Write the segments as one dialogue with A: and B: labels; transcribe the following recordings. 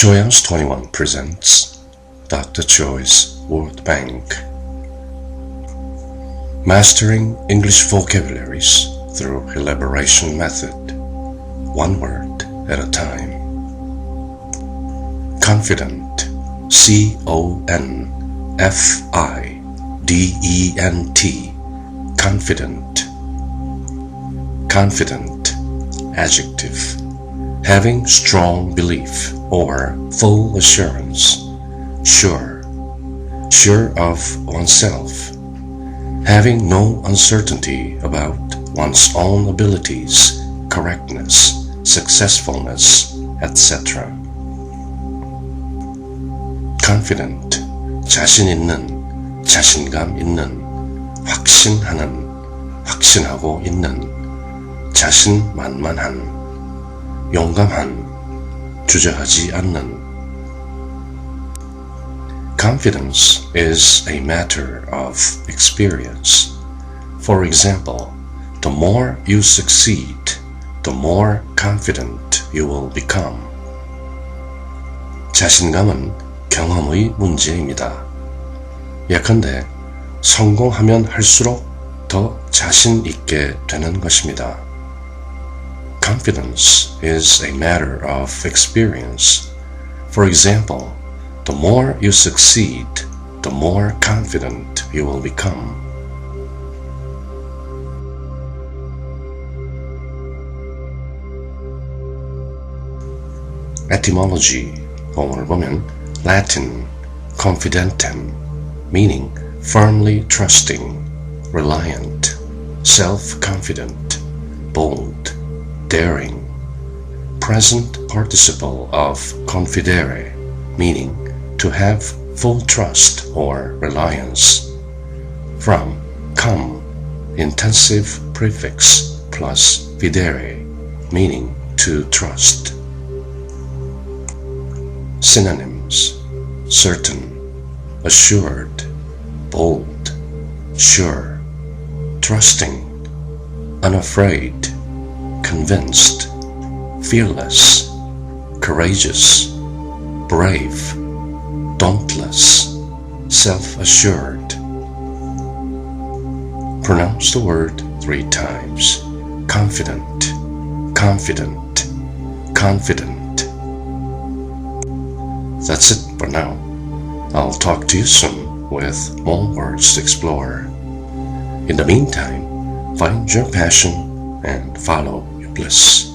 A: Choice 21 presents Dr. Choi's Word Bank Mastering English vocabularies through elaboration method, one word at a time. Confident, C O N F I D E N T, confident. Confident, adjective, having strong belief or full assurance, sure, sure of oneself, having no uncertainty about one's own abilities, correctness, successfulness, etc. confident, 자신 있는, 자신감 있는, 확신하는, 확신하고 있는, 자신만만한, 용감한, 주저하지 않는. Confidence is a matter of experience. For example, the more you succeed, the more confident you will become. 자신감은 경험의 문제입니다. 예컨대 성공하면 할수록 더 자신 있게 되는 것입니다. confidence is a matter of experience. For example, the more you succeed, the more confident you will become. Etymology or woman, Latin confidentem, meaning firmly trusting, reliant, self confident, bold, daring. Present participle of confidere, meaning to have full trust or reliance. From come, intensive prefix plus fidere, meaning to trust. Synonyms certain, assured, bold, sure, trusting, unafraid, convinced, fearless, courageous, brave, dauntless, self assured. Pronounce the word three times confident, confident, confident. That's it for now. I'll talk to you soon with more words to explore. In the meantime, find your passion and follow bliss.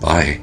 A: Bye.